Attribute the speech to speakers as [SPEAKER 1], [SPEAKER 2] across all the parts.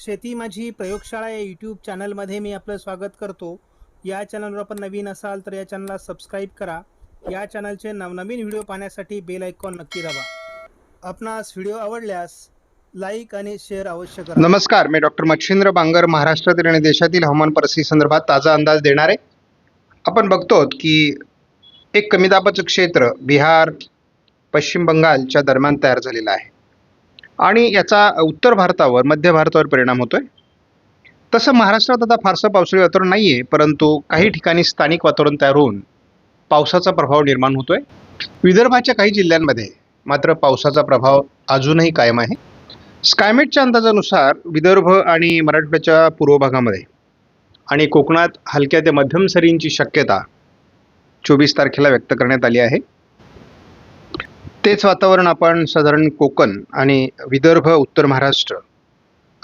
[SPEAKER 1] शेती माझी प्रयोगशाळा या यूट्यूब चॅनलमध्ये मी आपलं स्वागत करतो. या चॅनलवर आपण नवीन असाल तर या चॅनलला सबस्क्राईब करा. या चॅनलचे नवनवीन व्हिडिओ पाहण्यासाठी बेल आयकॉन नक्की दाबा. आपणास व्हिडिओ आवडल्यास लाईक आणि शेअर अवश्य करा.
[SPEAKER 2] नमस्कार मी डॉक्टर मच्छिंद्र बांगर महाराष्ट्रातील आणि देशातील हवामान परिस्थिती संदर्भात ताजा अंदाज देणार. आहे आपण बघतो की एक कमी दाबाचं क्षेत्र बिहार पश्चिम बंगालच्या दरम्यान तयार झालेलं आहे. आणि याचा उत्तर भारतावर मध्य भारतावर परिणाम होतोय. तसं महाराष्ट्रात आता फारसं पावसाळी वातावरण नाही आहे परंतु काही ठिकाणी स्थानिक वातावरण तयार होऊन पावसाचा प्रभाव निर्माण होतोय. विदर्भाच्या काही जिल्ह्यांमध्ये मात्र पावसाचा प्रभाव अजूनही कायम आहे. स्कायमेटच्या अंदाजानुसार विदर्भ आणि मराठवाड्याच्या पूर्व भागामध्ये आणि कोकणात हलक्या ते मध्यम सरींची शक्यता चोवीस तारखेला व्यक्त करण्यात आली आहे. तेच वातावरण आपण साधारण कोकण आणि विदर्भ उत्तर महाराष्ट्र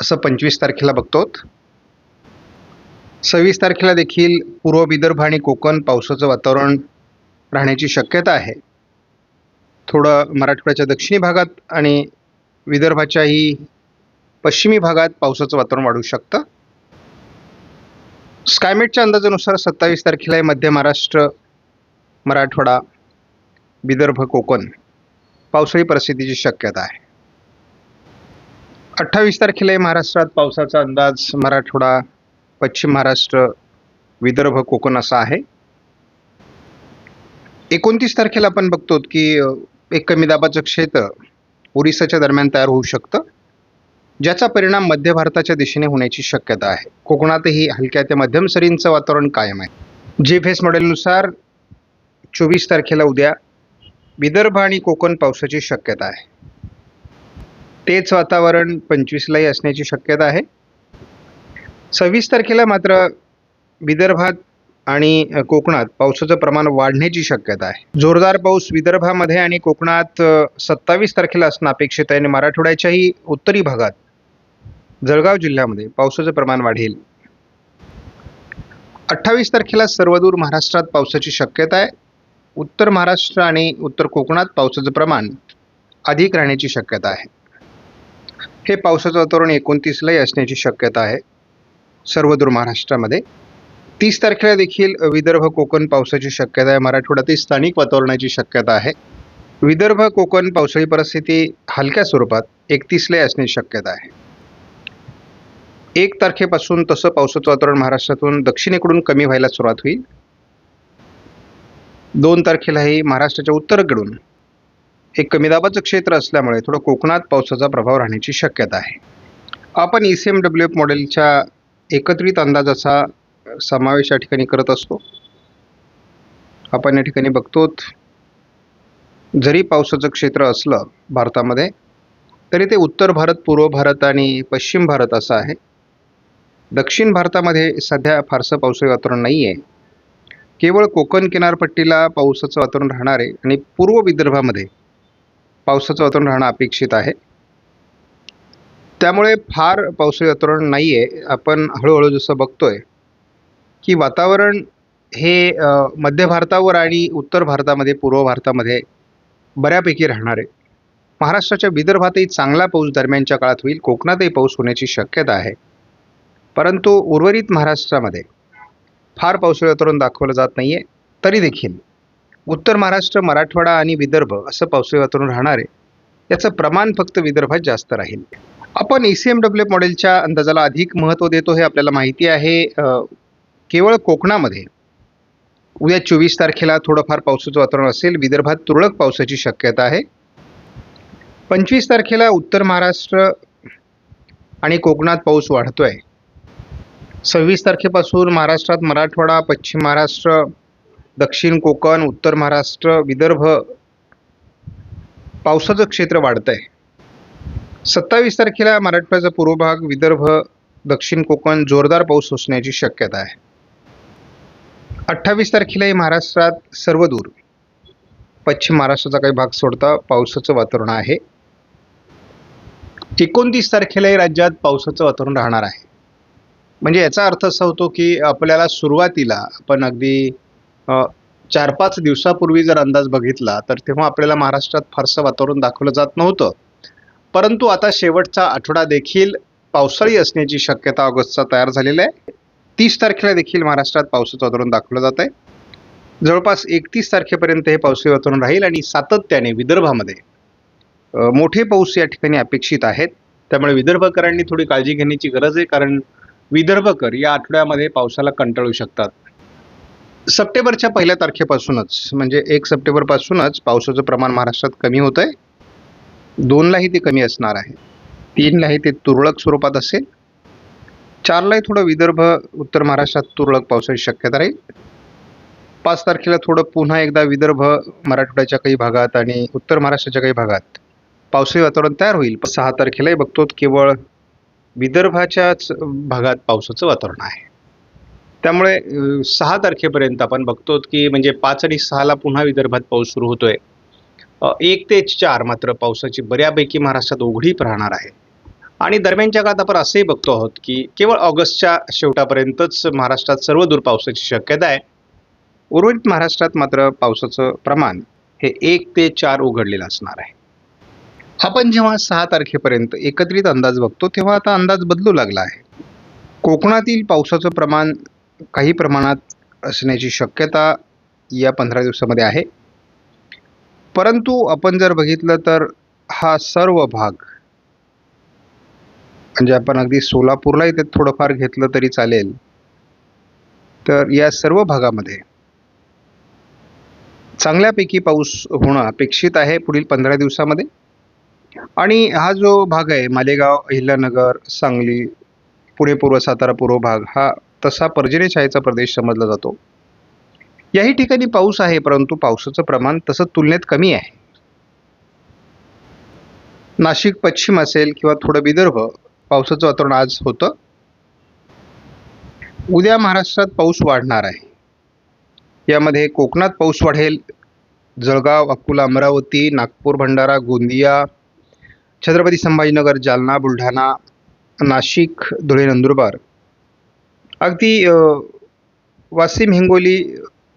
[SPEAKER 2] असं पंचवीस तारखेला बघतो सव्वीस तारखेला देखील पूर्व विदर्भ आणि कोकण पावसाचं वातावरण राहण्याची शक्यता आहे. थोडं मराठवाड्याच्या दक्षिणी भागात आणि विदर्भाच्याही पश्चिमी भागात पावसाचं वातावरण वाढू शकतं. स्कायमेटच्या अंदाजानुसार सत्तावीस तारखेला मध्य महाराष्ट्र मराठवाडा विदर्भ कोकण. पावसाळी परिस्थितीची शक्यता आहे. अठ्ठावीस तारखेला हे महाराष्ट्रात पावसाचा अंदाज मराठवाडा पश्चिम महाराष्ट्र विदर्भ कोकण असा आहे. एकोणतीस तारखेला आपण बघतो की एक कमी दाबाचं क्षेत्र ओरिसाच्या दरम्यान तयार होऊ शकतं ज्याचा परिणाम मध्य भारताच्या दिशेने होण्याची शक्यता आहे. कोकणातही हलक्या ते मध्यम सरींचं वातावरण कायम आहे. जी फेस मॉडेलनुसार चोवीस तारखेला उद्या विदर्भ आणि कोकण पावसाची शक्यता आहे. तेच वातावरण पंचवीसलाही असण्याची शक्यता आहे. सव्वीस तारखेला मात्र विदर्भात आणि कोकणात पावसाचं प्रमाण वाढण्याची शक्यता आहे. जोरदार पाऊस विदर्भामध्ये आणि कोकणात सत्तावीस तारखेला असणं अपेक्षित आहे आणि मराठवाड्याच्याही उत्तरी भागात जळगाव जिल्ह्यामध्ये पावसाचं प्रमाण वाढेल. अठ्ठावीस तारखेला सर्वदूर महाराष्ट्रात पावसाची शक्यता आहे. उत्तर महाराष्ट्र आणि उत्तर कोकणात पावसाचं प्रमाण अधिक राहण्याची शक्यता आहे. हे पावसाचं वातावरण एकोणतीसलाही असण्याची शक्यता आहे. सर्वदूर महाराष्ट्रामध्ये तीस तारखेला देखील विदर्भ कोकण पावसाची शक्यता आहे. मराठवाड्यातील स्थानिक वातावरणाची शक्यता आहे. विदर्भ कोकण पावसाळी परिस्थिती हलक्या स्वरूपात एकतीसला असण्याची शक्यता आहे. एक तारखेपासून तसं पावसाचं वातावरण महाराष्ट्रातून दक्षिणेकडून कमी व्हायला सुरुवात होईल. दोन तारखेलाही महाराष्ट्राच्या उत्तरेकडून एक कमी दाबाचं क्षेत्र असल्यामुळे थोडं कोकणात पावसाचा प्रभाव राहण्याची शक्यता आहे. आपण E C M W F मॉडेलच्या एकत्रित अंदाजाचा समावेश या ठिकाणी करत असतो. आपण या ठिकाणी बघतो जरी पावसाचं क्षेत्र असलं भारतामध्ये तरी ते उत्तर भारत पूर्व भारत आणि पश्चिम भारत असं आहे. दक्षिण भारतामध्ये सध्या फारसं पावसाळी वातावरण नाही आहे केवळ कोकण किनारपट्टीला पावसाचं वातावरण राहणार आहे आणि पूर्व विदर्भामध्ये पावसाचं वातावरण राहणं अपेक्षित आहे. त्यामुळे फार पावसाळी वातावरण नाही आहे आपण हळूहळू जसं बघतोय की वातावरण हे मध्य भारतावर आणि उत्तर भारतामध्ये पूर्व भारतामध्ये बऱ्यापैकी राहणार आहे. महाराष्ट्राच्या विदर्भातही चांगला पाऊस दरम्यानच्या काळात होईल. कोकणातही पाऊस होण्याची शक्यता आहे. परंतु उर्वरित महाराष्ट्रामध्ये फार पावसाळी वातावरण दाखवलं जात नाही आहे तरी देखील उत्तर महाराष्ट्र मराठवाडा आणि विदर्भ असं पावसाळी वातावरण राहणार आहे याचं प्रमाण फक्त विदर्भात जास्त राहील. आपण ई सी एम डब्ल्यू मॉडेलच्या अंदाजाला अधिक महत्त्व देतो हे आपल्याला माहिती आहे. केवळ कोकणामध्ये उद्या चोवीस तारखेला थोडंफार पावसाचं वातावरण असेल विदर्भात तुरळक पावसाची शक्यता आहे. पंचवीस तारखेला उत्तर महाराष्ट्र आणि कोकणात पाऊस वाढतो आहे सव्वीस तारखेपासून महाराष्ट्रात मराठवाडा पश्चिम महाराष्ट्र दक्षिण कोकण उत्तर महाराष्ट्र विदर्भ पावसाचं क्षेत्र वाढतं आहे सत्तावीस तारखेला मराठवाड्याचा पूर्व भाग विदर्भ दक्षिण कोकण जोरदार पाऊस असण्याची शक्यता आहे. अठ्ठावीस तारखेलाही महाराष्ट्रात सर्वदूर पश्चिम महाराष्ट्राचा काही भाग सोडता पावसाचं वातावरण आहे. एकोणतीस तारखेलाही राज्यात पावसाचं वातावरण राहणार आहे. म्हणजे याचा अर्थ असा होतो की आपल्याला सुरुवातीला आपण अगदी चार पाच दिवसापूर्वी जर अंदाज बघितला तर तेव्हा आपल्याला महाराष्ट्रात फारसं वातावरण दाखवलं जात नव्हतं. परंतु आता शेवटचा आठवडा देखील पावसाळी असण्याची शक्यता ऑगस्टचा तयार झालेला आहे. तीस तारखेला देखील महाराष्ट्रात पावसाचं वातावरण दाखवलं जात आहे. जवळपास एकतीस तारखेपर्यंत हे पावसाळी वातावरण राहील आणि सातत्याने विदर्भामध्ये मोठे पाऊस या ठिकाणी अपेक्षित आहेत. त्यामुळे विदर्भकरांनी थोडी काळजी घेण्याची गरज आहे कारण विदर्भकर या आठवड्यामध्ये पावसाला कंटाळू शकतात. सप्टेंबरच्या पहिल्या तारखेपासूनच म्हणजे एक सप्टेंबरपासूनच पावसाचं प्रमाण महाराष्ट्रात कमी होत आहे दोनलाही ते कमी असणार आहे. तीनलाही ते तुरळक स्वरूपात असेल. चारलाही थोडं विदर्भ उत्तर महाराष्ट्रात तुरळक पावसाची शक्यता राहील. पाच तारखेला थोडं पुन्हा एकदा विदर्भ मराठवाड्याच्या काही भागात आणि उत्तर महाराष्ट्राच्या काही भागात पावसाळी वातावरण तयार होईल. सहा तारखेलाही बघतो केवळ विदर्भाच्याच भागात पावसाचं वातावरण आहे. त्यामुळे सहा तारखेपर्यंत आपण बघतो की म्हणजे पाच आणि सहाला पुन्हा विदर्भात पाऊस सुरू होतोय. एक ते चार मात्र पावसाची बऱ्यापैकी महाराष्ट्रात उघडीप राहणार आहे. आणि दरम्यानच्या काळात आपण असंही बघतो आहोत की केवळ ऑगस्टच्या शेवटापर्यंतच महाराष्ट्रात सर्वदूर पावसाची शक्यता आहे. उर्वरित महाराष्ट्रात मात्र पावसाचं प्रमाण हे एक ते चार उघडलेलं असणार आहे. आपण जेव्हा सहा तारखेपर्यंत एकत्रित अंदाज बघतो तेव्हा आता अंदाज बदलू लागला आहे. कोकणातील पावसाचं प्रमाण काही प्रमाणात असण्याची शक्यता या पंधरा दिवसामध्ये आहे. परंतु आपण जर बघितलं तर हा सर्व भाग म्हणजे आपण अगदी सोलापूरला इथे थोडंफार घेतलं तरी चालेल तर या सर्व भागामध्ये चांगल्यापैकी पाऊस होणं अपेक्षित आहे पुढील पंधरा दिवसामध्ये. आणि हा जो भाग आहे मालेगाव अहिल्यानगर सांगली पुणे पूर्व सातारा पूर्व भाग हा तसा पर्जन्य छायेचा प्रदेश समजला जातो. याही ठिकाणी पाऊस आहे परंतु पावसाचं प्रमाण तसं तुलनेत कमी आहे. नाशिक पश्चिम असेल किंवा थोडं विदर्भ पावसाचं वातावरण आज होतं. उद्या महाराष्ट्रात पाऊस वाढणार आहे. यामध्ये कोकणात पाऊस वाढेल. जळगाव अकोला अमरावती नागपूर भंडारा गोंदिया छत्रपती संभाजीनगर जालना बुलढाणा नाशिक धुळे नंदुरबार. अगदी अ, वाशिम हिंगोली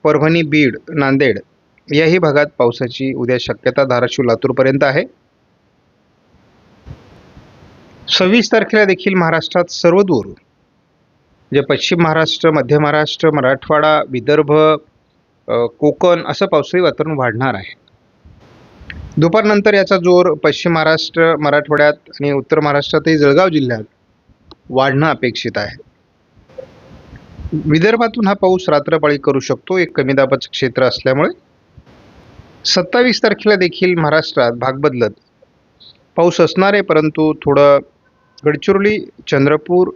[SPEAKER 2] परभणी बीड नांदेड याही भागात पावसाची उद्या शक्यता धाराशिव लातूरपर्यंत आहे. सव्वीस तारखेला देखील महाराष्ट्रात सर्वदूर जे पश्चिम महाराष्ट्र मध्य महाराष्ट्र मराठवाडा विदर्भ कोकण असं पावसाळी वातावरण वाढणार आहे. दुपारनंतर याचा जोर पश्चिम महाराष्ट्र मराठवाड्यात आणि उत्तर महाराष्ट्रातही जळगाव जिल्ह्यात वाढणं अपेक्षित आहे. विदर्भातून हा पाऊस रात्रपाळी करू शकतो. एक कमी दाबाचं क्षेत्र असल्यामुळे सत्तावीस तारखेला देखील महाराष्ट्रात भाग बदलत पाऊस असणार आहे परंतु थोडं गडचिरोली चंद्रपूर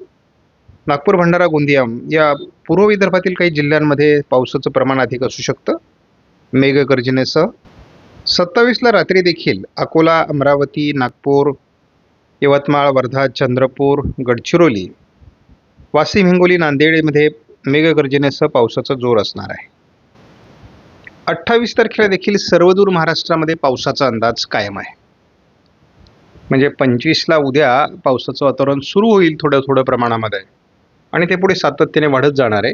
[SPEAKER 2] नागपूर भंडारा गोंदिया या पूर्व विदर्भातील काही जिल्ह्यांमध्ये पावसाचं प्रमाण अधिक असू शकतं. मेघगर्जनेसह सत्तावीसला रात्री देखील अकोला अमरावती नागपूर यवतमाळ वर्धा चंद्रपूर गडचिरोली वाशिम हिंगोली नांदेडमध्ये मेघगर्जनेसह पावसाचा जोर असणार आहे. अठ्ठावीस तारखेला देखील सर्वदूर महाराष्ट्रामध्ये पावसाचा अंदाज कायम आहे. म्हणजे पंचवीसला उद्या पावसाचं वातावरण सुरू होईल थोडं थोड्या प्रमाणामध्ये. आणि ते पुढे सातत्याने वाढत जाणार आहे.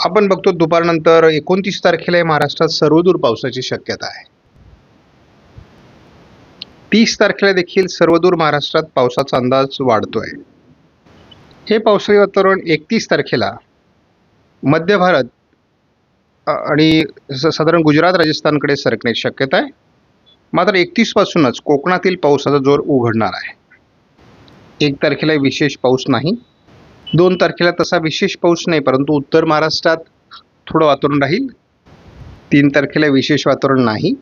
[SPEAKER 2] आपण बघतो दुपारनंतर एकोणतीस तारखेला महाराष्ट्रात सर्वदूर पावसाची शक्यता आहे. तीस तारखेला देखील सर्वदूर महाराष्ट्रात पावसाचा अंदाज वाढतोय. हे पावसाळी वातावरण एकतीस तारखेला मध्य भारत आणि साधारण गुजरात राजस्थानकडे सरकण्याची शक्यता आहे. मात्र एकतीसपासूनच कोकणातील पावसाचा जोर उघडणार आहे. एक तारखेला विशेष पाऊस नाही. दोन तारखेला तसा विशेष पाऊस नाही परंतु उत्तर महाराष्ट्रात थोडं वातावरण राहील. तीन तारखेला विशेष वातावरण नाही.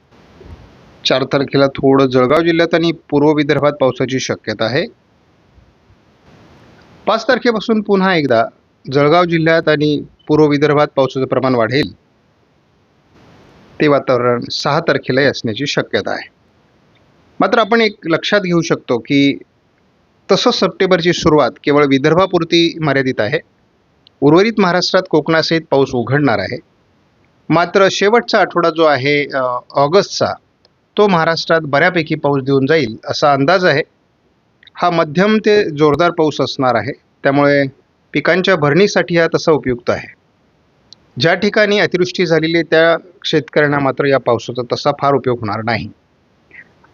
[SPEAKER 2] चार तारखेला थोडं जळगाव जिल्ह्यात आणि पूर्व विदर्भात पावसाची शक्यता आहे. पाच तारखेपासून पुन्हा एकदा जळगाव जिल्ह्यात आणि पूर्व विदर्भात पावसाचं प्रमाण वाढेल. ते वातावरण सहा तारखेलाही असण्याची शक्यता आहे. मात्र आपण एक लक्षात घेऊ शकतो की तसंच सप्टेंबरची सुरुवात केवळ विदर्भापुरती मर्यादित आहे. उर्वरित महाराष्ट्रात कोकणासहित पाऊस उघडणार आहे. मात्र शेवटचा आठवडा जो आहे ऑगस्टचा तो महाराष्ट्रात बऱ्यापैकी पाऊस देऊन जाईल असा अंदाज आहे. हा मध्यम ते जोरदार पाऊस असणार आहे. त्यामुळे पिकांच्या भरणीसाठी हा तसा उपयुक्त आहे. ज्या ठिकाणी अतिवृष्टी झालेली आहे त्या शेतकऱ्यांना मात्र या पावसाचा तसा फार उपयोग होणार नाही.